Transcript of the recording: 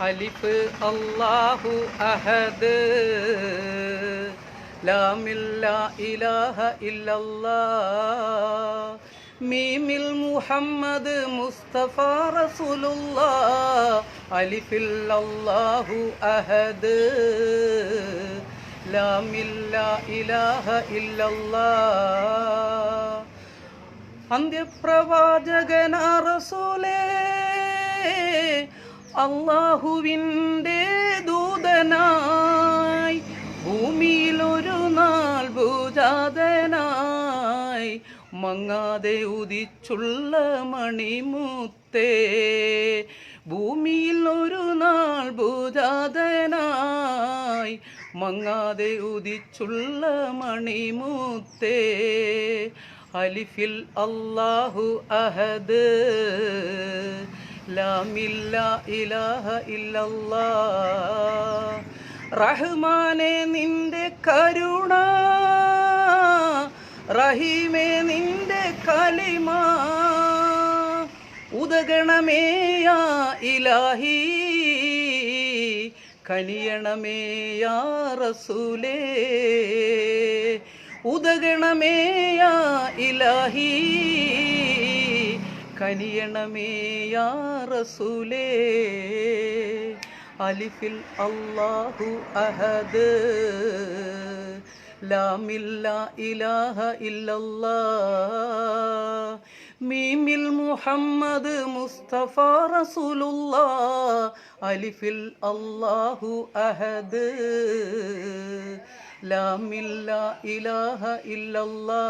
അലിഫ് അല്ലാഹു അഹദ്. ലാമില്ല ഇലാഹ ഇല്ലല്ലാ മീമിൽ മുഹമ്മദ് മുസ്തഫ റസൂലുല്ലാ അലിഫിൽ അല്ലാഹു അഹദ്. ലാമില്ല ഇലാഹ ഇല്ലല്ലാ അന്ത്യപ്രവാചകന റസൂലേ. അള്ളാഹുവിന്റെ ദൂതനായി ഭൂമിയിൽ ഒരു നാൾ ഭൂജാതനായി മങ്ങാതെ ഉദിച്ചുള്ള മണിമുത്തേ. ഭൂമിയിൽ ഒരു നാൾ ഭൂജാതനായി മങ്ങാതെ ഉദിച്ചുള്ള മണിമുത്തേ. അലിഫിൽ അള്ളാഹു അഹദ്. ഇലാഹ റഹ്മാനെ നിന്റെ കരുണ റഹീമേ നിന്റെ കലിമ. ഉദഗണമേയ ഇലാഹി കനിയണമേയ റസൂലേ. ഉദഗണമേയ ഇലാഹി കനിയണമേയാ റസൂലേ അലിഫിൽ അല്ലാഹു അഹദ്. ലാമില്ല ഇലാഹ ഇല്ലല്ലാ. മീമിൽ മുഹമ്മദ് മുസ്തഫ റസൂലുള്ളാ. അലിഫിൽ അല്ലാഹു അഹദ്. ലാമില്ല ഇലാഹ ഇല്ലല്ലാ.